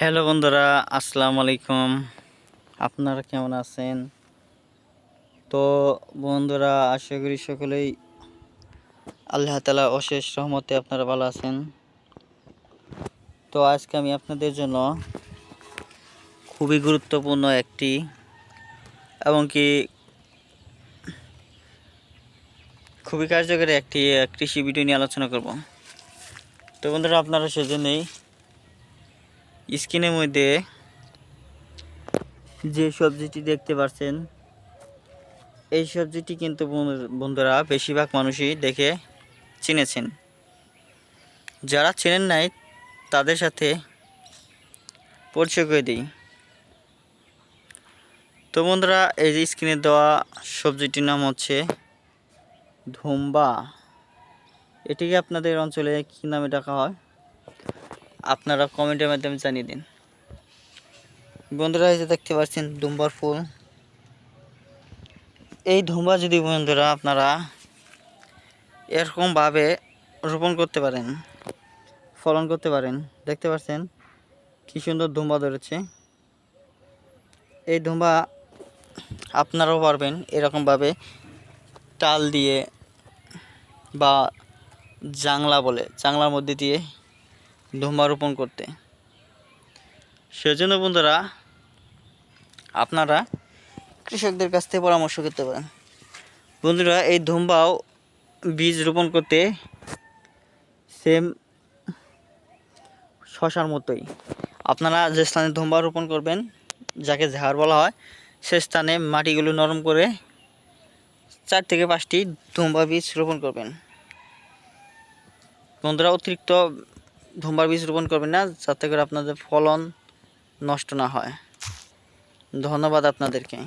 Hello বন্ধুরা, আসসালামু আলাইকুম। আপনারা কেমন আছেন? তো বন্ধুরা, আশা করি সকলেই আল্লাহ তালা অশেষ রহমতে আপনারা ভালো আছেন। তো আজকে আমি আপনাদের জন্য খুবই গুরুত্বপূর্ণ একটি এবং কি খুবই কার্যকরী একটি কৃষি ভিডিও নিয়ে আলোচনা করব। তো বন্ধুরা, আপনারা সেজন্যই স্ক্রিনের মধ্যে যে সবজিটি দেখতে পাচ্ছেন এই সবজিটি কিন্তু বন্ধু- বন্ধুরা বেশিরভাগ মানুষই দেখে চিনেছেন। যারা চেনেন নাই, তাদের সাথে পরিচয় করে দিই। তো বন্ধুরা, এই যে স্ক্রিনে দেওয়া সবজিটির নাম হচ্ছে ধুম্বা। এটিকে আপনাদের অঞ্চলে কী নামে ডাকা হয়? আপনারা কমেন্টের মাধ্যমে জানিয়ে দিন। বন্ধুরা, এই যে দেখতে পাচ্ছেন ধুম্বার ফুল। এই ধুম্বা যদি বন্ধুরা আপনারা এরকমভাবে রোপণ করতে পারেন, ফলন করতে পারেন, দেখতে পাচ্ছেন কি সুন্দর ধুম্বা ধরেছে। এই ধুম্বা আপনারাও পারবেন এরকমভাবে টাল দিয়ে বা জাংলা বলে, জাংলার মধ্যে দিয়ে ধুম্বা রোপণ করতে। সেজন্য বন্ধুরা, আপনারা কৃষকদের কাছ থেকে পরামর্শ করতে পারেন। বন্ধুরা, এই ধুম্বাও বীজ রোপণ করতে সেম শশার মতোই। আপনারা যে স্থানে ধুম্বা রোপণ করবেন, যাকে ঝাড় বলা হয় সে স্থানে মাটিগুলো নরম করে চার থেকে পাঁচটি ধুম্বা বীজ রোপণ করবেন। বন্ধুরা, অতিরিক্ত ধুম্বার বীজ রোপণ করবেন না যাতে করে আপনাদের ফলন নষ্ট না হয়। ধন্যবাদ আপনাদেরকে।